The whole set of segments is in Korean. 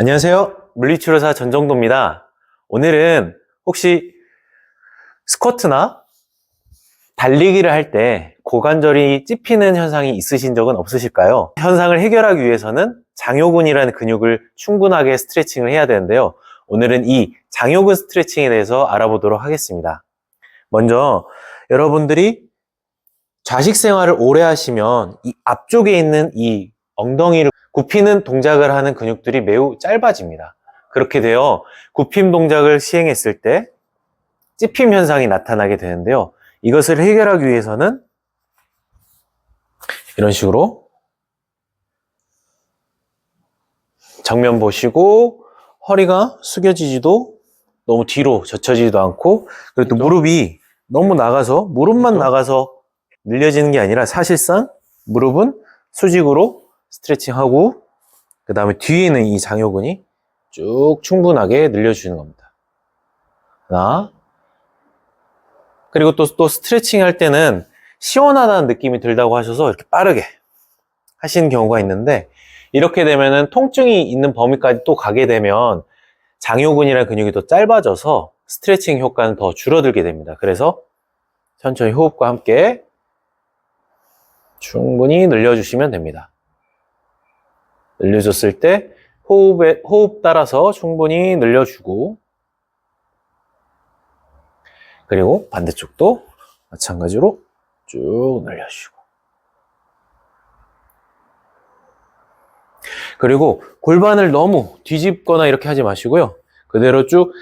안녕하세요. 물리치료사 전정도입니다. 오늘은 혹시 스쿼트나 달리기를 할 때 고관절이 찝히는 현상이 있으신 적은 없으실까요? 현상을 해결하기 위해서는 장요근이라는 근육을 충분하게 스트레칭을 해야 되는데요. 오늘은 이 장요근 스트레칭에 대해서 알아보도록 하겠습니다. 먼저 여러분들이 좌식 생활을 오래 하시면 이 앞쪽에 있는 이 엉덩이를 굽히는 동작을 하는 근육들이 매우 짧아집니다. 그렇게 되어 굽힘 동작을 시행했을 때 찝힘 현상이 나타나게 되는데요. 이것을 해결하기 위해서는 이런 식으로 정면 보시고 허리가 숙여지지도 너무 뒤로 젖혀지지도 않고 그리고 또 무릎이 너무 나가서 무릎만 나가서 늘려지는 게 아니라 사실상 무릎은 수직으로 스트레칭하고 그 다음에 뒤에 있는 이 장요근이 쭉 충분하게 늘려주는 겁니다. 하나 그리고 또, 또 스트레칭 할 때는 시원하다는 느낌이 들다고 하셔서 이렇게 빠르게 하시는 경우가 있는데 이렇게 되면은 통증이 있는 범위까지 또 가게 되면 장요근이라는 근육이 더 짧아져서 스트레칭 효과는 더 줄어들게 됩니다. 그래서 천천히 호흡과 함께 충분히 늘려주시면 됩니다. 늘려줬을 때 호흡에, 호흡 따라서 충분히 늘려주고 그리고 반대쪽도 마찬가지로 쭉 늘려주고 그리고 골반을 너무 뒤집거나 이렇게 하지 마시고요. 그대로 쭉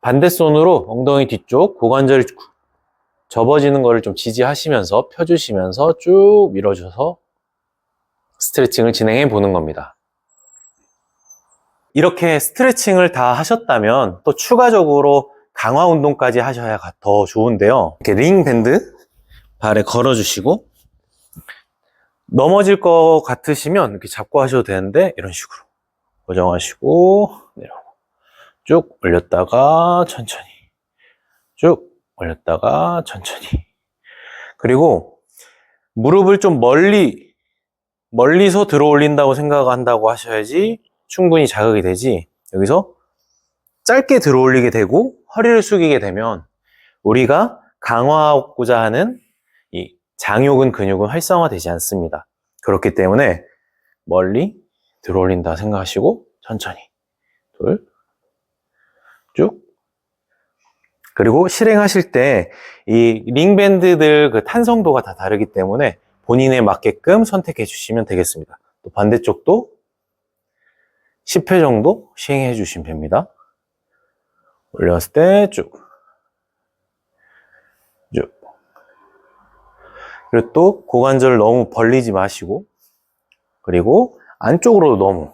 반대손으로 엉덩이 뒤쪽 고관절이 접어지는 거를 좀 지지하시면서 펴주시면서 쭉 밀어줘서 스트레칭을 진행해 보는 겁니다. 이렇게 스트레칭을 다 하셨다면 또 추가적으로 강화 운동까지 하셔야 더 좋은데요. 이렇게 링 밴드 발에 걸어주시고 넘어질 것 같으시면 이렇게 잡고 하셔도 되는데 이런 식으로 고정하시고 내려오고 쭉 올렸다가 천천히 쭉 올렸다가 천천히 그리고 무릎을 좀 멀리 멀리서 들어 올린다고 생각한다고 하셔야지 충분히 자극이 되지. 여기서 짧게 들어 올리게 되고 허리를 숙이게 되면 우리가 강화하고자 하는 이 장요근 근육은 활성화되지 않습니다. 그렇기 때문에 멀리 들어 올린다 생각하시고 천천히. 둘. 쭉. 그리고 실행하실 때 이 링밴드들 그 탄성도가 다 다르기 때문에 본인에 맞게끔 선택해 주시면 되겠습니다. 또 반대쪽도 10회 정도 시행해 주시면 됩니다. 올렸을 때 쭉. 쭉. 그리고 또 고관절을 너무 벌리지 마시고, 그리고 안쪽으로 너무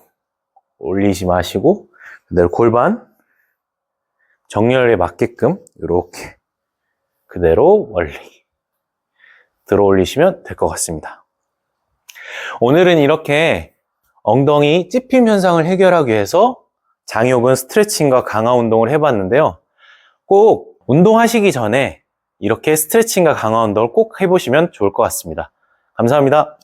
올리지 마시고, 그대로 골반 정렬에 맞게끔 이렇게 그대로 멀리 들어 올리시면 될 것 같습니다. 오늘은 이렇게 엉덩이 찝힘 현상을 해결하기 위해서 장요근 스트레칭과 강화 운동을 해봤는데요. 꼭 운동하시기 전에 이렇게 스트레칭과 강화 운동을 꼭 해보시면 좋을 것 같습니다. 감사합니다.